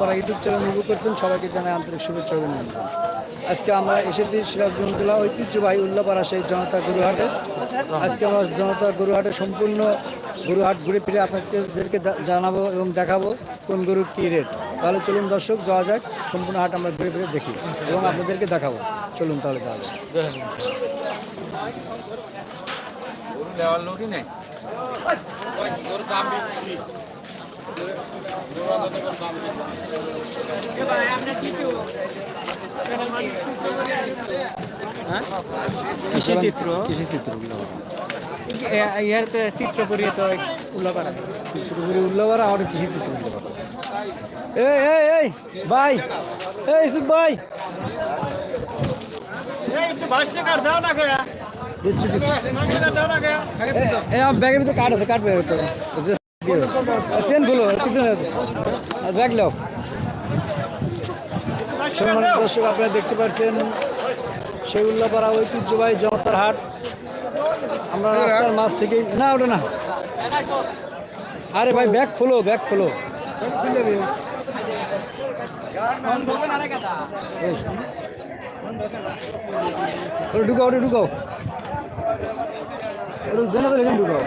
যারা YouTube channel movie করছেন সবাইকে জানাই আন্তরিক শুভেচ্ছা অভিনন্দন। আজকে আমরা এসেছি সিরাজগঞ্জ জেলা ঐতিহ্যবাহী উল্লাপাড়া সেই জনতা গরুহাটে। আজকে আমরা জনতা গরুহাটে সম্পূর্ণ গরুহাট ঘুরে ফিরে আপনাদেরকে জানাব এবং দেখাবো কোন গরুর কী রেট। তাহলে চলুন দর্শক যাওয়া যাক সম্পূর্ণ হাট আমরা ঘুরে ফিরে দেখি এবং আপনাদেরকে দেখাবো। চলুন তাহলে যাওয়া যাক। দেওয়ার লোকই নেই। কৃষি চিত্র। কৃষি চিত্র ইয়ার তো চিত্র করিয়ে তো উল্লাপাড়া চিত্রপুরি উল্লাপাড়া আমার কৃষি চিত্র উল্লাপাড়া এই এই এই ভাই এই ইসুফ ভাই। দিচ্ছি দিচ্ছি। ব্যাগের ভিতরে আছে দর্শক, আপনারা দেখতে পাচ্ছেন সেই উল্লাপাড়া ঐতিহ্যবাহী জনতার হাট। আমরা রাস্তার মাছ থেকেই না, ওটা না। আরে ভাই ব্যাগ খোলো ব্যাগ খোলো। ঢুকাও ঢুকাও। ঢুকাও।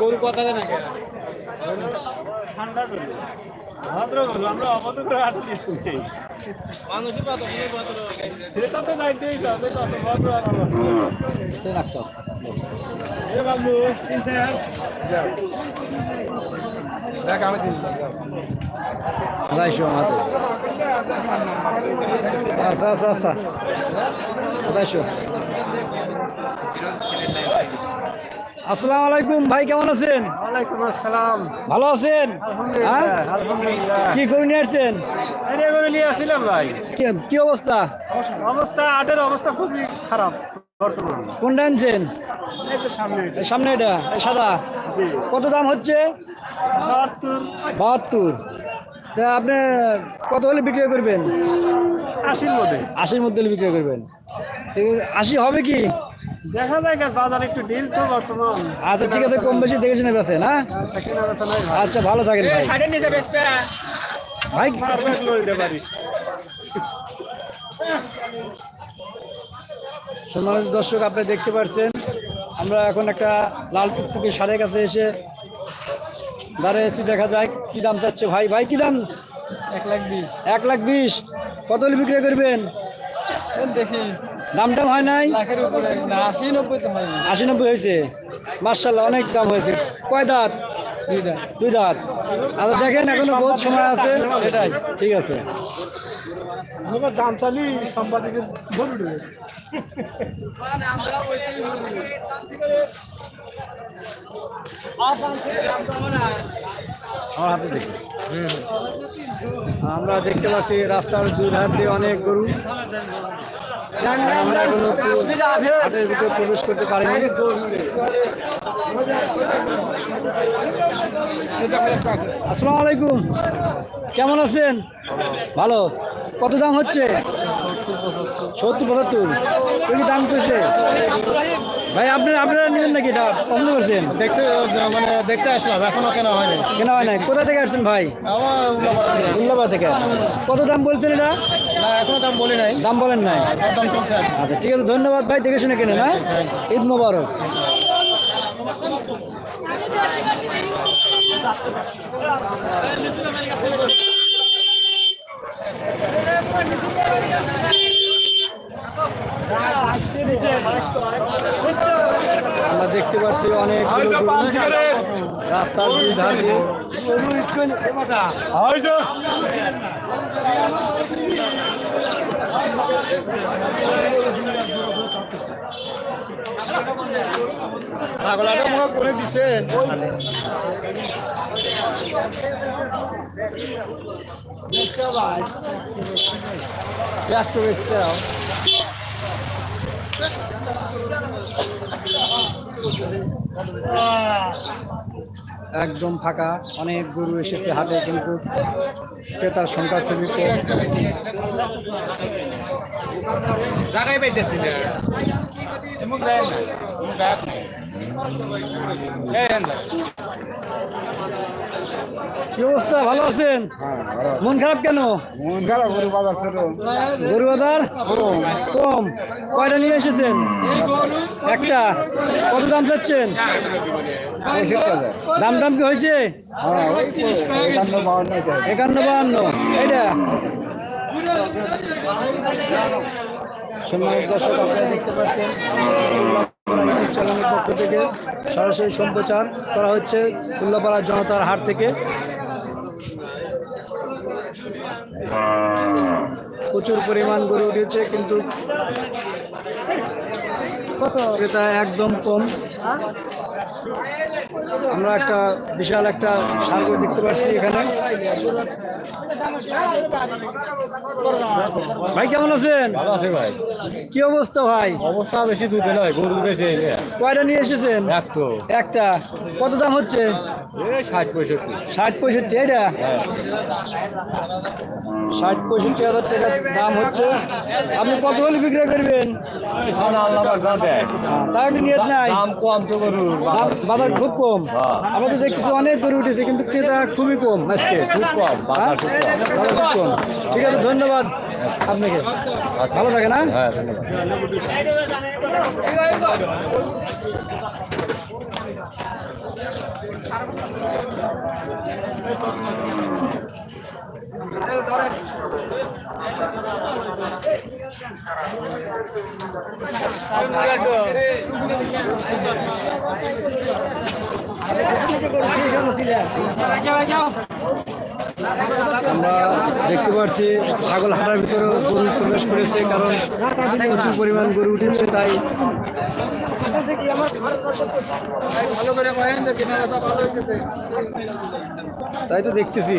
গরু কথা না ভদ্র গরু আমরা অভদ্র করে শুনি মানুষের কত সেটা তো যাইতেই যাবে কত ভদ্র সে রাখতে এ বাবু দেখ আমি দিন আড়াইশো আমাদের। আচ্ছা আচ্ছা আচ্ছা। আড়াইশো আসসালামু আলাইকুম ভাই কেমন আছেন? ওয়ালাইকুম আসসালাম। ভালো আছেন? হ্যাঁ? আলহামদুলিল্লাহ। কি করে নিয়ে আসছেন? এনে করে নিয়ে আসছিলাম ভাই। কি- অবস্থা? অবস্থা আটের অবস্থা খুবই খারাপ বর্তমান। কোনটা আনছেন? সামনে এটা। সাদা। কত দাম হচ্ছে? বাহাত্তর। বাহাত্তর। তা আপনি কত হলে বিক্রি করবেন? আশির মধ্যে। আশির মধ্যে হলে বিক্রি করবেন। আশি হবে কি? দেখা যায় আর বাজার একটু ডিল তো বর্তমান। আচ্ছা ঠিক আছে কম বেশি দেখে শুনে বেছেন হ্যাঁ আচ্ছা কেনা বেচা নাই আচ্ছা ভালো থাকেন ভাই। সাইডে নিচে বেসটা ভাই সম্মানিত দর্শক আপনি দেখতে পাচ্ছেন আমরা এখন একটা লাল টুকটুকি সারের কাছে এসে দাঁড়িয়ে দাঁড়িয়েছি দেখা যায় কি দাম চাচ্ছে ভাই। ভাই কি দাম? এক লাখ বিশ। এক লাখ বিশ। কত বিক্রি করবেন? দেখি। দাম টাম হয় নাই? লাখের উপরে। না আশি নব্বই তো হয়নি আশি নব্বই হয়েছে? মার্শাল্লাহ অনেক দাম হয়েছে। কয় দাঁত? দুই দাঁত। আচ্ছা দেখেন এখনও বহুত সময় আছে সেটাই। ঠিক আছে। দাম চালি সম্পাদকের আমার হাতে দেখি। আমরা দেখতে পাচ্ছি রাস্তার দুই ধার দিয়ে অনেক গরু। প্রবেশ করতে পারিনি আসসালামু আলাইকুম। কেমন আছেন? ভালো। কত দাম হচ্ছে? সত্তর পঁচাত্তর। দাম কইছে? ভাই আপনারা আপনারা নেবেন নাকি এটা পছন্দ করছেন? দেখতে মানে দেখতে আসলাম এখনও কেনা হয়নি কেন হয় নাই। কোথা থেকে আসছেন ভাই। উল্লাবা থেকে। কত দাম বলছেন এটা? না এখনও দাম বলি নাই। দাম বলেন নাই। আচ্ছা ঠিক আছে ধন্যবাদ ভাই দেখে শুনে কেনেন হ্যাঁ? ঈদ মোবারক। আমরা দেখতে পাচ্ছি অনেক রাস্তার দুই ধার দিয়ে পাগলাটা করে দিছে বেশি দাও। একদম ফাঁকা অনেক গরু এসেছে হাটে কিন্তু ক্রেতার সংখ্যা খুবই কম। জায়গায় পাইতেছি না। কি অবস্থা ভালো আছেন মন খারাপ কেন? মন খারাপ করে বাজার ছিল গরু বাজার? কম। কয়টা নিয়ে এসেছেন? একটা। কত দাম চাচ্ছেন? দাম দাম কি হয়েছে? হ্যাঁ একান্ন বাহান্ন এইটা। সম্মানিত দর্শক আপনারা দেখতে পাচ্ছেন ইউটিউব চ্যানেলের পক্ষ থেকে সরাসরি সম্প্রচার করা হচ্ছে উল্লাপাড়া জনতার হাট থেকে। প্রচুর পরিমাণ গড়ে উঠেছে, কিন্তু ক্রেতা একদম কম। আমরা একটা বিশাল একটা সাগর দেখতে পাচ্ছি এখানে। ভাই কেমন আছেন? ভালো আছে ভাই। কি অবস্থা ভাই? অবস্থা বেশি দুধে নয় গরু কয়টা নিয়ে এসেছেন? এক একটা। কত দাম হচ্ছে? ষাট পঁয়ষট্টি। ষাট পঁয়ষট্টি এটা ষাট পঁয়ষট্টি হাজার টাকা দাম হচ্ছে। আপনি কত হলে বিক্রয় করবেন? সামনে আল্লাহ আমার যা দেয়। তার নিয়ত নাই? দাম কম তো দাম- বাজার খুব কম। হ্যাঁ। আমরা তো দেখতেছি অনেক গরু উঠেছে কিন্তু ক্রেতা খুবই কম আজকে। খুব কম বাজার খুব কম বাজার খুব কম। ঠিক আছে ধন্যবাদ আপনাকে। ভালো থাকে না? হ্যাঁ ধন্যবাদ। আমরা দেখতে পাচ্ছি ছাগল হাটার ভিতরে গরু প্রবেশ করেছে, কারণ প্রচুর পরিমাণ গরু উঠেছে, তাই তাই তো দেখতেছি।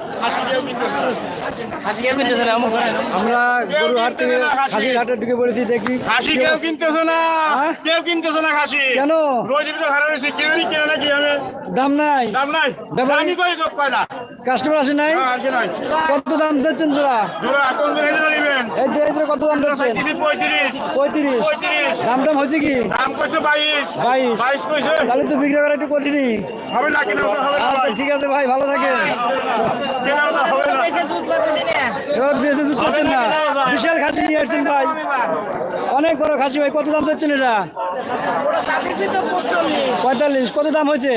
আমরা গরু হাট থেকে খাসির পড়েছি দেখি। খাসি কেউ কিনতেছো না? কেউ কিনতেছো না খাসি। কেন? রোজের তো হারা রয়েছে। কেউ কেনা নাকি আমি দাম নাই। দাম নাই। দামি কই কয় না? কাস্টমার আসে নাই? কত দাম দিচ্ছেন জোড়া? জোড়া কোন জায়গায় জোড়া নেবেন? এই যে এই কত দাম দিচ্ছেন তিরিশ পঁয়ত্রিশ। পঁয়ত্রিশ। পঁয়ত্রিশ। দাম টাম হয়েছে কি? দাম কইছো বাইশ। বাইশ। বাইশ কইছে। তাহলে তো বিক্রি করা একটু কঠিনই। হবে না কেনা হবে না আচ্ছা ঠিক আছে ভাই ভালো থাকেন। হবে না এবার বেঁচে দুধ পাচ্ছেন না? বিশাল খাসি নিয়ে আসছেন ভাই। অনেক বড় খাসি ভাই কত দাম চাচ্ছেন এটা? পঁয়তাল্লিশ কত দাম হয়েছে?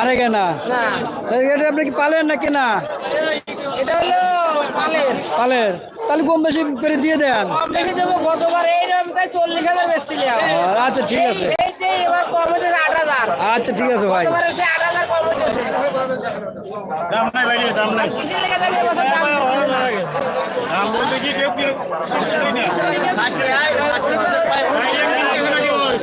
আর কেনা। এটা আপনি কি পালেন না কেনা? পালের। তাহলে কম বেশি করে দিয়ে দেন। আচ্ছা ঠিক আছে। আচ্ছা ঠিক আছে ভাই। দাম নাই দাম নাই। দাম বলতে কি কেউ আয় খাসি ভাই কেউ কিনতেছো নাকি ওই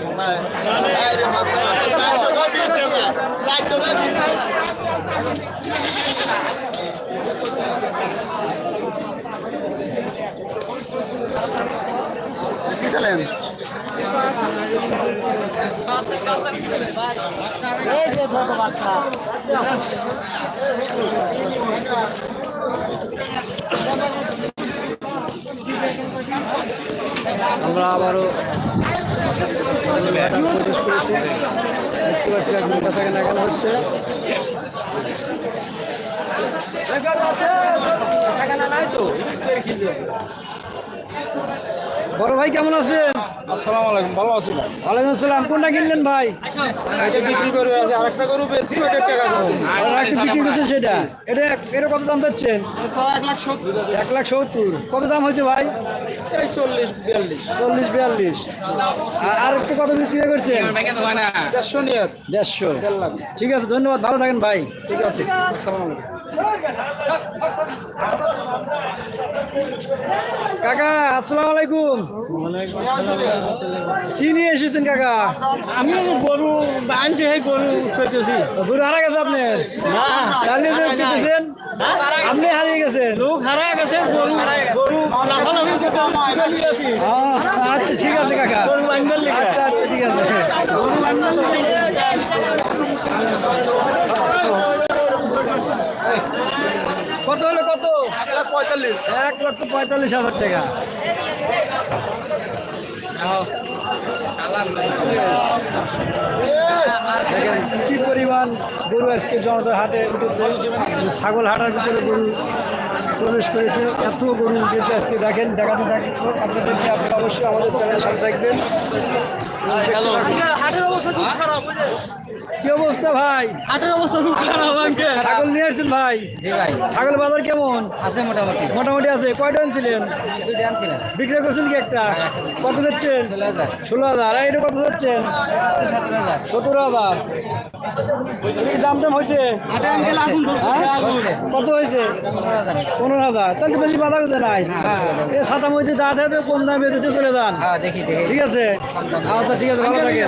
আমরা আবারও প্রবেশ করেছি দেখতে পাচ্ছি একজন কাছা কেনাকাটা হচ্ছে বড় ভাই কেমন আছেন? আসসালামু আলাইকুম ভালো আছি ভাই ওয়ালাইকুম আসসালাম কোনটা কিনলেন ভাই? এটা বিক্রি করে আছে আরেকটা গরু বেচছি ওটা টাকা করে। আর একটা বিক্রি করছেন সেটা? এটা এটা কত দাম যাচ্ছেন সব এক লাখ সত্তর। এক লাখ সত্তর। কত দাম হয়েছে ভাই? এই চল্লিশ বিয়াল্লিশ। চল্লিশ বিয়াল্লিশ। আর- একটু কত বিক্রি করছেন? দেড়শো নিয়ে ঠিক আছে ধন্যবাদ ভালো থাকেন ভাই। ঠিক আছে আসসালামু আলাইকুম। কাকা আসসালামু আলাইকুম। কি নিয়ে এসেছেন কাকা? আমি গরু আনছি গরু খেতেছি গরু হারা গেছে আপনার? তাহলে যে কেটেছেন আপনি হারিয়ে গেছেন? লোক হারা গেছে গরু গরু আচ্ছা, আচ্ছা ঠিক আছে কাকা। আচ্ছা আচ্ছা ঠিক আছে গরু আনবার লেগে কত হলো কত পঁয়তাল্লিশ, এক লক্ষ পঁয়তাল্লিশ হাজার টাকা। কি পরিমাণ গরু আজকে জনতার হাটে উঠেছে। ছাগল হাটার ভিতরে গরু প্রবেশ করেছে। এত গরু উঠেছে আজকে, দেখেন, দেখাতে থাকি। আপনাদেরকে আপনি অবশ্যই আমাদের চ্যানেলের সাথে দেখবেন। হাটের অবস্থা খুব খারাপ কি অবস্থা ভাই? হাটের অবস্থা খুব খারাপ ছাগল নিয়ে আসছেন ভাই? জি ভাই। ছাগল বাজার কেমন? আছে মোটামুটি। মোটামুটি আছে। কয়টা আনছিলেন? বিক্রি করছেন কি একটা? কত দিচ্ছেন? ষোলো হাজার। আর এটা কত দিচ্ছেন? সতেরো হাজার। সতেরো দাম দাম হয়েছে? হ্যাঁ? কত হয়েছে? পনেরো হাজার তাহলে তো বেশি বাধা করতে নাই। এই সাতা মধ্যে দাঁড়াতে হবে কম দামে চলে যান। হ্যাঁ ঠিক আছে? আচ্ছা ঠিক আছে ভালো থাকেন।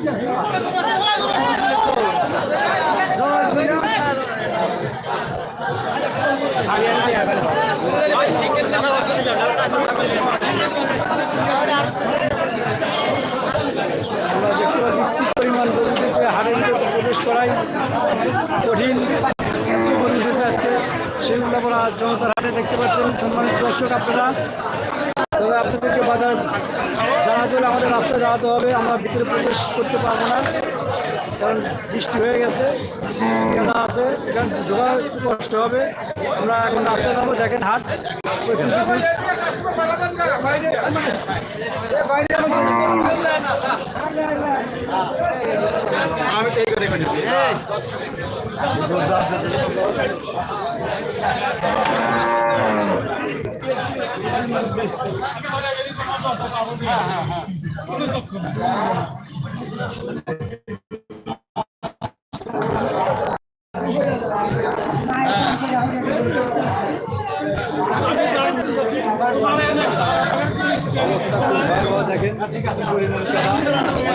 কঠিন গরু উঠেছে আজকে সেগুলো আমরা জনতার হাটে দেখতে পাচ্ছেন সম্মানিত দর্শক আপনারা। তবে আপনাদেরকে বাজার জানাতে হলে আমাদের রাস্তায় দাঁড়াতে হবে, আমরা ভিতরে প্রবেশ করতে পারব না, কারণ বৃষ্টি হয়ে গেছে কেনা আছে, এখান ঢোকা একটু কষ্ট হবে। আমরা এখন রাস্তায় যাব দেখেন হাট পরিস্থিতি খুব অবস্থা খুব ভয়াবহ দেখেন কি পরিমাণ কেনা অনেক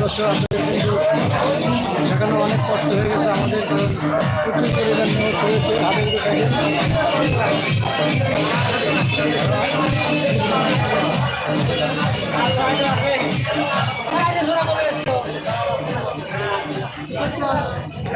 দর্শক সেখানে অনেক কষ্ট হয়ে গেছে আমাদের প্রচুর পরিমাণ নোট হয়েছে।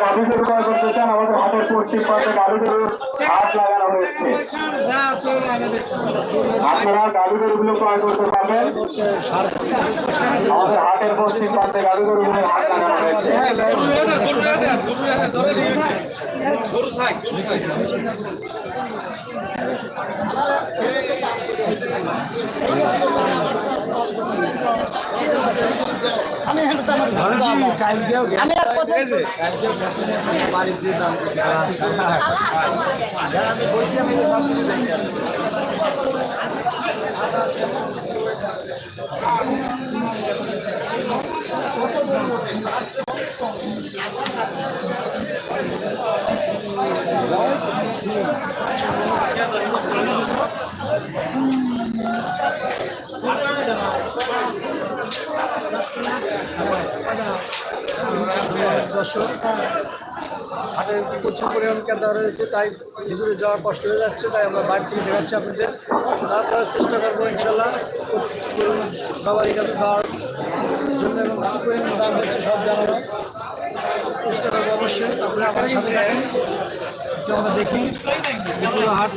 গাভী গরু ক্রয় করতে চান, আমাদের হাটের পশ্চিম পাশে গরুর হাট লাগানো হয়েছে। আপনারা গাভী গরুগুলো ক্রয় করতে পারবেন আমাদের হাটের পশ্চিম পাশে হাট লাগানো হয়েছে। আমি আমি আর কথা Thank you. দর্শক। হাটের প্রচুর পরিমাণ কেনা রয়েছে তাই ভিতরে যাওয়া কষ্ট হয়ে যাচ্ছে তাই আমরা বাইরে থেকে দেখাচ্ছি আপনাদের। তারপরে চেষ্টা করব ইনশাল্লাহ বাবার এখানে খাওয়ার জন্য এবং কী পরিমাণ দাম হচ্ছে সব জানানো চেষ্টা করব অবশ্যই। আপনারা আমার সাথে তো আমরা দেখি হাট।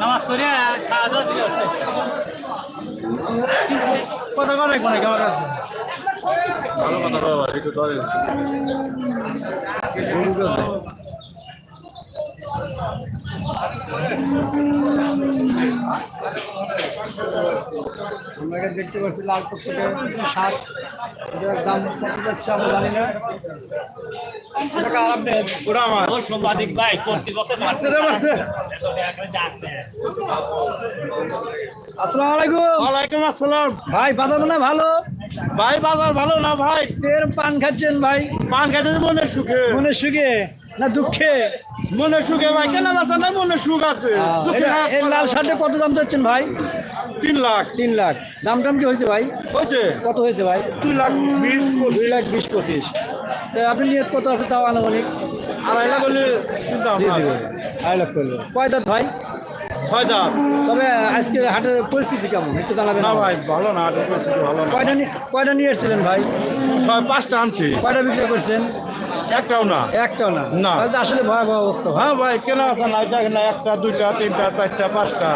নামাজ পড়ে খাওয়া দাওয়া করে কোনে? কেমন আছে? আমরা এখানে দেখতে পাচ্ছি লাল টুকটুকে শাক এটার দাম কত যাচ্ছে আমরা জানি না। টাকা আপনি সাংবাদিক ভাই কর্তৃপক্ষের আসসালামু আলাইকুম। ওয়ালাইকুম আসসালাম। ভাই বাজার হয় ভালো? ভাই বাজার ভালো না ভাই? তের পান খাচ্ছেন ভাই? পান খাইতে মনে সুখে। মনে সুখে না দুঃখে? মনে সুখে ভাই কেনা বেচা নাই মনে সুখ আছে। এই লাল শার্টে কত দাম চাচ্ছেন ভাই? তিন লাখ। তিন লাখ। দাম টাম কি হয়েছে ভাই? হয়েছে। কত হয়েছে ভাই? দুই লাখ বিশ দুই লাখ বিশ পঁচিশ। তো আপনি নিয়ত কত আছে তাও আনুমানিক? আড়াই লাখ হলে আছে। আড়াই লাখ করলে। কয় দাঁত ভাই? ছয় দাঁত তবে আজকে হাটের পরিস্থিতি কেমন? একটু জানাবেন না ভাই ভালো না আটের পরিস্থিতি ভালো না। কয়টা নিয়ে কয়টা নিয়ে এসেছিলেন ভাই? ছয় পাঁচটা আনছি। কয়টা বিক্রি করছেন? একটাও না। একটাও না। না। আসলে ভয়াবহ অবস্থা হ্যাঁ ভাই কেনা আছে না দেখ না একটা দুইটা তিনটা চারটা পাঁচটা।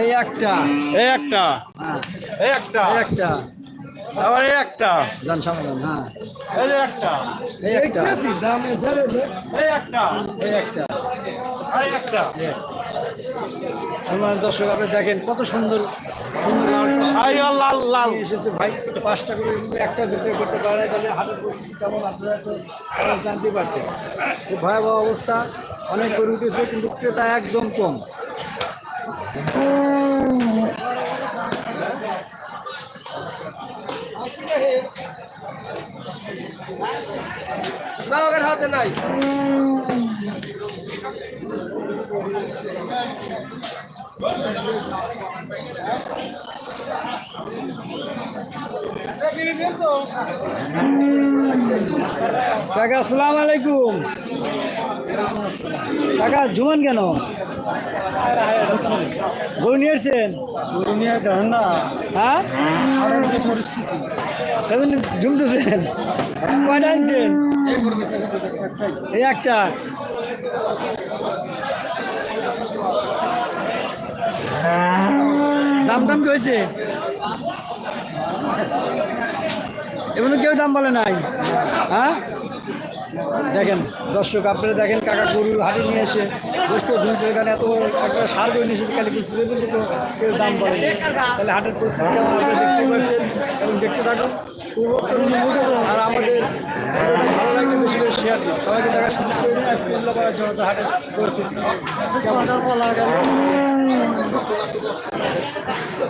এই একটা। এই একটা। হ্যাঁ। এই একটা। এই একটা। আবার এই একটা। যান সমাধান হ্যাঁ। এই একটা। এই একটা। এই একটা। এই একটা। আর একটা। সম্মান দর্শক আপনি দেখেন কত সুন্দর সুন্দর লাল লাল লাল এসেছে। ভাই পাঁচটা করে একটা বিক্রি করতে পারে তাহলে হাটের পরিস্থিতি কেমন আপনারা তো জানতেই পারছেন। খুব ভয়াবহ অবস্থা অনেক গরু উঠেছে কিন্তু ক্রেতা একদম কম। কাকা আসসালামু আলাইকুম। কাকা জুমান কেন? গরু নিয়ে এসছেন গরু নিয়ে দেখেন না। হ্যাঁ? পরিস্থিতি। সেদিন ঝুমতেছেন। কয়টা আনছেন? এই একটা। দাম টাম কি হয়েছে এমন কেউ দাম বলে নাই। হ্যাঁ? দেখেন, দর্শক, আপনারা দেখেন কাকা গরু হাটে নিয়ে এসে বসতে ঝুঁকতে এখানে এত একটা সার করে নিয়ে এসে খালি কিছু কেউ দাম বলে তাহলে হাটের পরিস্থিতি কেমন? দেখতে পাচ্ছেন, এবং দেখতে থাকুন। আর আমাদের ভালো লাগলে বেশি করে শেয়ার দিন সবাইকে দেখার সুযোগ করে দিন। আজকে করার জন্য হাটের পরিস্থিতি।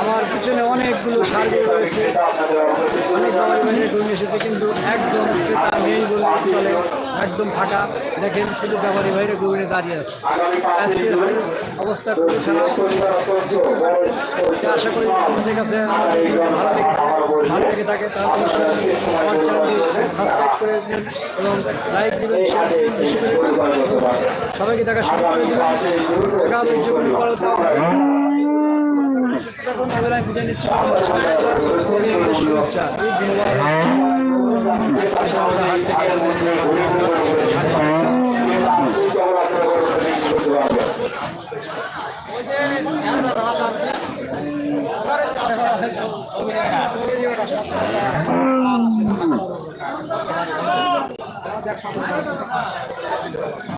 আমার পিছনে অনেকগুলো সার রয়েছে অনেক বাবার বাইরে এসেছে, কিন্তু একদম ক্রেতা নেই বলে চলে। একদম ফাঁকা। দেখেন, শুধু ব্যাপারী বাইরে গরু দাঁড়িয়ে আছে। আজকের অবস্থা খুবই খারাপ। দেখতে আশা করি আপনাদের কাছে ভালো লেগে ভালো থাকে আমার চ্যানেলটি সাবস্ক্রাইব করে দিন এবং লাইক দিবেন শেয়ার বেশি করে সবাইকে দেখা শুরু করে দিবেন। দেখা হবে সুস্থ থাকুন তাহলে আমি বুঝে নিচ্ছি শুভেচ্ছা দেখ